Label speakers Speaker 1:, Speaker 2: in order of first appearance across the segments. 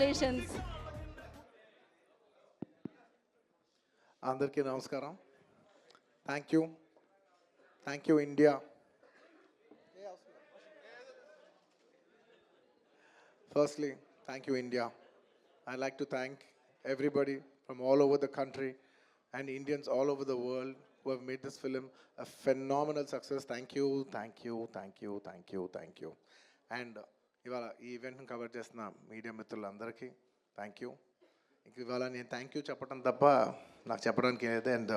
Speaker 1: Congratulations
Speaker 2: అందరికీ నమస్కారం thank you thank you India firstly thank you India I like to thank everybody from all over the country and Indians all over the world who have made this film a phenomenal success. Thank you, thank you, thank you, thank you, thank you. And ఇవాళ ఈ ఈవెంట్ని cover చేస్తున్న media మిత్రులందరికీ thank you ఇంక ఇవాళ నేను thank you చెప్పడం తప్ప నాకు చెప్పడానికి ఏదైతే అండ్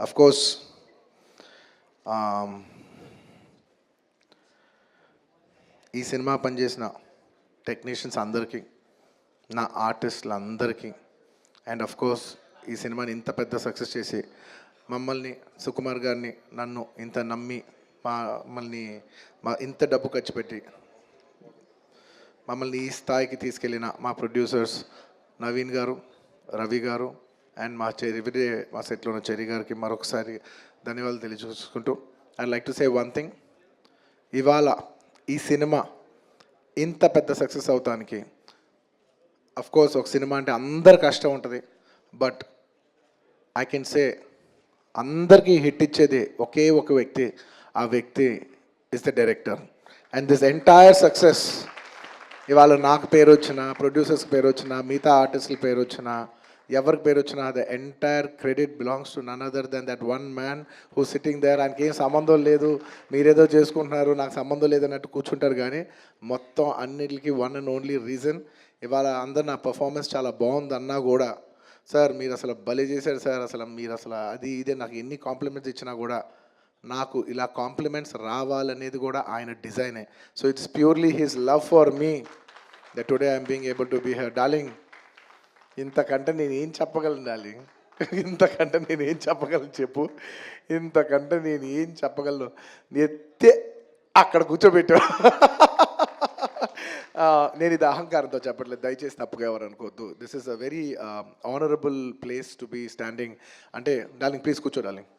Speaker 2: అఫ్ కోర్స్ ఈ సినిమా పనిచేసిన టెక్నీషియన్స్ అందరికీ నా ఆర్టిస్టులందరికీ అండ్ అఫ్ కోర్స్ ఈ సినిమాని ఇంత పెద్ద సక్సెస్ చేసి మమ్మల్ని సుకుమార్ గారిని నన్ను ఇంత నమ్మి మా మమ్మల్ని మా ఇంత డబ్బు ఖర్చు పెట్టి మమ్మల్ని ఈ స్థాయికి తీసుకెళ్ళిన మా ప్రొడ్యూసర్స్ నవీన్ గారు రవి గారు అండ్ మా చెరి ఎవ్రీడే మా సెట్లో ఉన్న చెరి గారికి మరొకసారి ధన్యవాదాలు తెలియజేసుకుంటూ I like to say one thing ఇవాళ ఈ సినిమా ఇంత పెద్ద సక్సెస్ అవుతానికి అఫ్ కోర్స్ ఒక సినిమా అంటే అందరు కష్టం ఉంటుంది బట్ ఐ కెన్ సే అందరికీ హిట్ ఇచ్చేది ఒకే ఒక వ్యక్తి ఆ వ్యక్తి is the director and this entire success ఇవాళ నాకు పేరు వచ్చిన ప్రొడ్యూసర్స్ పేరు వచ్చిన మిగతా ఆర్టిస్టుల పేరు వచ్చిన ఎవరికి పేరు వచ్చినా the entire credit belongs to none other than that one man who sitting there ఆయనకి ఏం సంబంధం లేదు. మీరేదో చేసుకుంటున్నారు నాకు సంబంధం లేదన్నట్టు కూర్చుంటారు. కానీ మొత్తం అన్నిటికీ వన్ అండ్ ఓన్లీ రీజన్ ఇవాళ అందరు నా పర్ఫార్మెన్స్ చాలా బాగుంది అన్నా కూడా సార్ మీరు అసలు బలి చేశారు సార్. అసలు మీరు అసలు అది ఇదే నాకు ఎన్ని కాంప్లిమెంట్స్ ఇచ్చినా కూడా నాకు ఇలా కాంప్లిమెంట్స్ రావాలనేది కూడా ఆయన డిజైనే so it's purely his love for me the today I'm being able to be her darling ఇంతకంటే నేను ఏం చెప్పగలను డార్లింగ్ ఇంతకంటే నేను ఏం చెప్పగలను చెప్పు? ఇంతకంటే నేను ఏం చెప్పగలను? ఎత్తే అక్కడ కూర్చోబెట్టావు నేను ఇది అహంకారంతో చెప్పట్లేదు. దయచేసి తప్పుగా ఎవరు అనుకోవద్దు. This is a very honourable place to be standing అంటే డార్లింగ్ ప్లీజ్ కూర్చో darling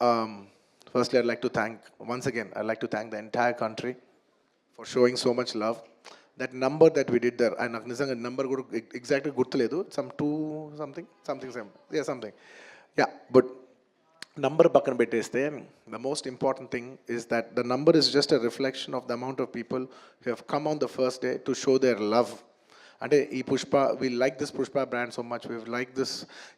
Speaker 2: um, firstly, I'd like to thank, once again, I'd like to thank the entire country for showing so much love. That number that we did there, and నాకు నిజంగా number కూడా ఎగ్జాక్ట్గా గుర్తులేదు some two something something same yeah something yeah but number పక్కన పెట్టేస్తే the most important thing is that the number is just a reflection of the amount of people who have come on the first day to show their love అంటే ఈ Pushpa we like this Pushpa brand so much we like this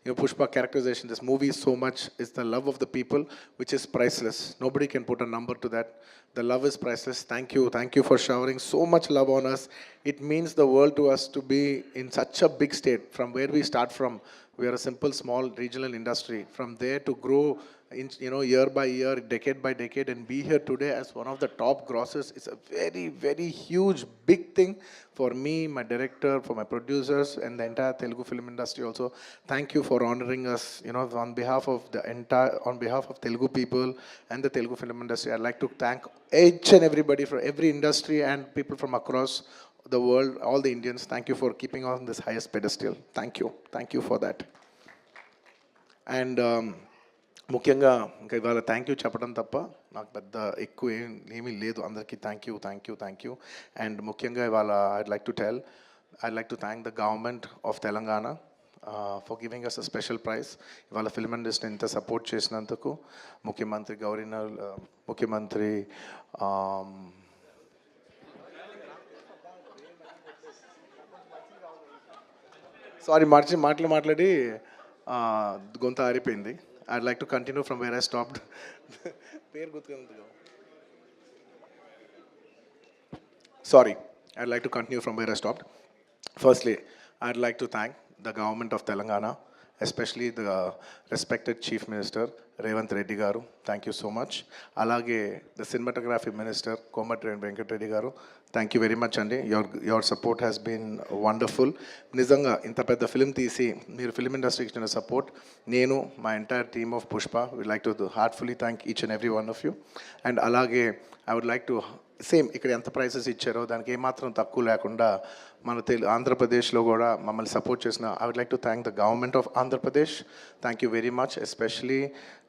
Speaker 2: you Pushpa characterisation this movie so much is the love of the people which is priceless nobody can put a number to that The love is priceless. Thank you. Thank you for showering so much love on us. It means the world to us to be in such a big state from where we start from. We are a simple, small regional industry. From there to grow, in, you know, year by year, decade by decade, and be here today as one of the top grosses is a very, very huge, big thing for me, my director, for my producers, and the entire Telugu film industry also. Thank you for honoring us. You know, on behalf of the entire, on behalf of Telugu people and the Telugu film industry, I'd like to thank each and everybody from every industry and people from across the world, all the Indians, thank you for keeping on this highest pedestal. Thank you. Thank you for that. And ముఖ్యంగా ఇంకా ఇవాళ thank you చెప్పడం తప్ప నాకు పెద్ద ఎక్కువ ఏం ఏమీ లేదు అందరికీ thank you thank you thank you and ముఖ్యంగా ఇవాళ I'd like to tell I like to thank the government of Telangana for giving us a special prize ఇవాళ ఫిల్మ్ ఇండస్ట్రీని ఇంత సపోర్ట్ చేసినందుకు ముఖ్యమంత్రి గౌరీనర్ ముఖ్యమంత్రి సారీ మార్చి మాటలు మాట్లాడి గొంత ఆరిపోయింది. I like to continue from where I stopped పేరు గుర్తుకు sorry I like to continue from where I stopped firstly I'd like to thank the government of Telangana especially the respected chief minister Revanth Reddy garu thank you so much అలాగే the cinematography minister Komatireddy Venkatreddy garu thank you very much అండి. Your your support has been wonderful నిజంగా ఇంత పెద్ద film తీసి మీరు film ఇండస్ట్రీకి ఇచ్చిన support నేను మా entire team of Pushpa we like to heartfully thank each and every one of you and అలాగే I would like to same ఇక్కడ ఎంత ప్రైసెస్ ఇచ్చారో దానికి ఏమాత్రం తక్కువ లేకుండా మన తెలు ఆంధ్రప్రదేశ్లో కూడా మమ్మల్ని సపోర్ట్ చేసిన I would like to thank the government of Andhra Pradesh thank you very much especially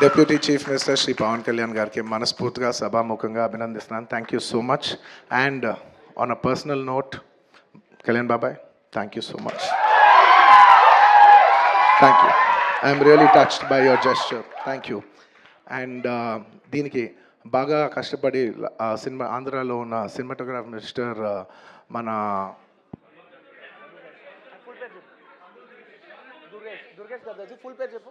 Speaker 2: deputy chief minister Shri Pawan Kalyan గారికి మనస్ఫూర్తిగా సభాముఖంగా అభినందిస్తున్నాను. Thank you so much and on a personal note Kalyan బాబాయ్ thank you so much thank you I'm really touched by your gesture thank you and దీనికి బాగా కష్టపడి cinema ఆంధ్రాలో ఉన్న సినిమాటోగ్రాఫ్ మినిస్టర్ మన
Speaker 1: ఫుల్ పేరు చెప్పు.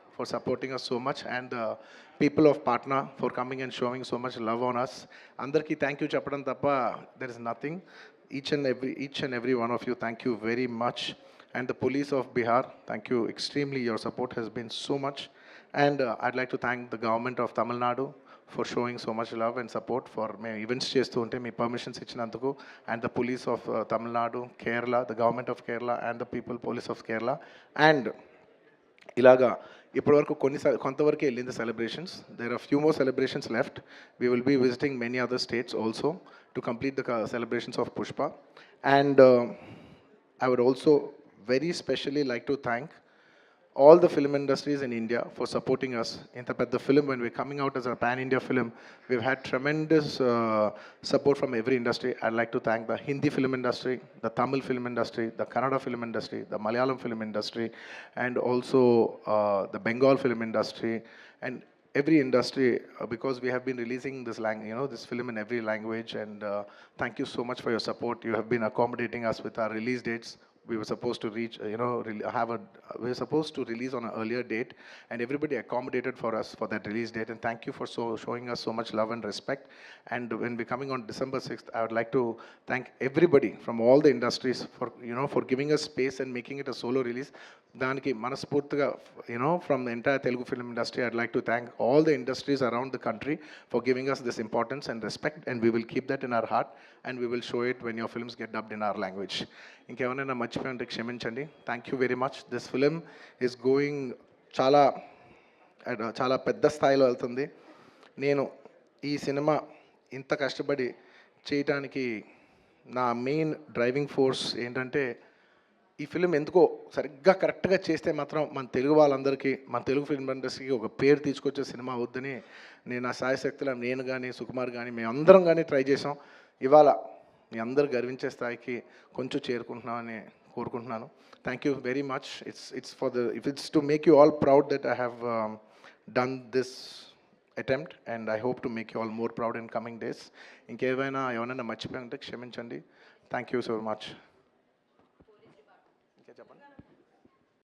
Speaker 2: for supporting us so much and the people of Patna for coming and showing so much love on అందరికీ thank you చెప్పడం తప్ప there is nothing each and every each and every one of you thank you very much and the police of Bihar thank you extremely your support has been so much and I'd like to thank the government of Tamil Nadu for showing so much love and support for మేము events చేస్తూ ఉంటే మీ permissions ఇచ్చినందుకు. And the police of Tamil Nadu Kerala the government of Kerala and the people police of Kerala and ఇలాగా ఇప్పటివరకు కొన్ని సె- కొంతవరకే వెళ్ళింది celebrations there are few more celebrations left we will be visiting many other states also to complete the celebrations of Pushpa and I would also very specially like to thank all the film industries in India for supporting us. In the, the film, when we're coming out as a pan-India film, we've had tremendous uh, support from every industry. I'd like to thank the Hindi film industry, the Tamil film industry, the Kannada film industry, the Malayalam film industry, and also uh, the Bengal film industry, and every industry uh, because we have been releasing this lang- you know this film in every language and uh, thank you so much for your support you have been accommodating us with our release dates we were supposed to reach uh, you know re- have a we were supposed to release on an earlier date and everybody accommodated for us for that release date and thank you for so showing us so much love and respect and when we're coming on december 6th i would like to thank everybody from all the industries for you know for giving us space and making it a solo release దానికి మనస్ఫూర్తిగా you know from the entire Telugu film industry I'd like to thank all the industries around the country for giving us this importance and respect and we will keep that in our heart and we will show it when your films get dubbed in our language ఇంకేమైనా మర్చిపోయి ఉంటే క్షమించండి. Thank you very much this film is going చాలా చాలా పెద్ద స్థాయిలో వెళ్తుంది. నేను ఈ సినిమా ఇంత కష్టపడి చేయటానికి నా మెయిన్ డ్రైవింగ్ ఫోర్స్ ఏంటంటే ఈ ఫిలిం ఎందుకో సరిగ్గా కరెక్ట్గా చేస్తే మాత్రం మన తెలుగు వాళ్ళందరికీ మన తెలుగు ఫిల్మ్ ఇండస్ట్రీకి ఒక పేరు తీసుకొచ్చే సినిమా అవుద్దని నేను నా సాయశక్తిలో నేను కానీ సుకుమార్ కానీ మేము అందరం కానీ ట్రై చేసాం ఇవాళ మీ అందరు గర్వించే స్థాయికి కొంచెం చేరుకుంటున్నామని కోరుకుంటున్నాను. Thank you very much it's it's for the if it's to make you all proud that I have done this attempt and I hope to make you all more proud in coming days ఇంకేమైనా ఏమైనా మర్చిపోయి ఉంటే క్షమించండి. Thank you so much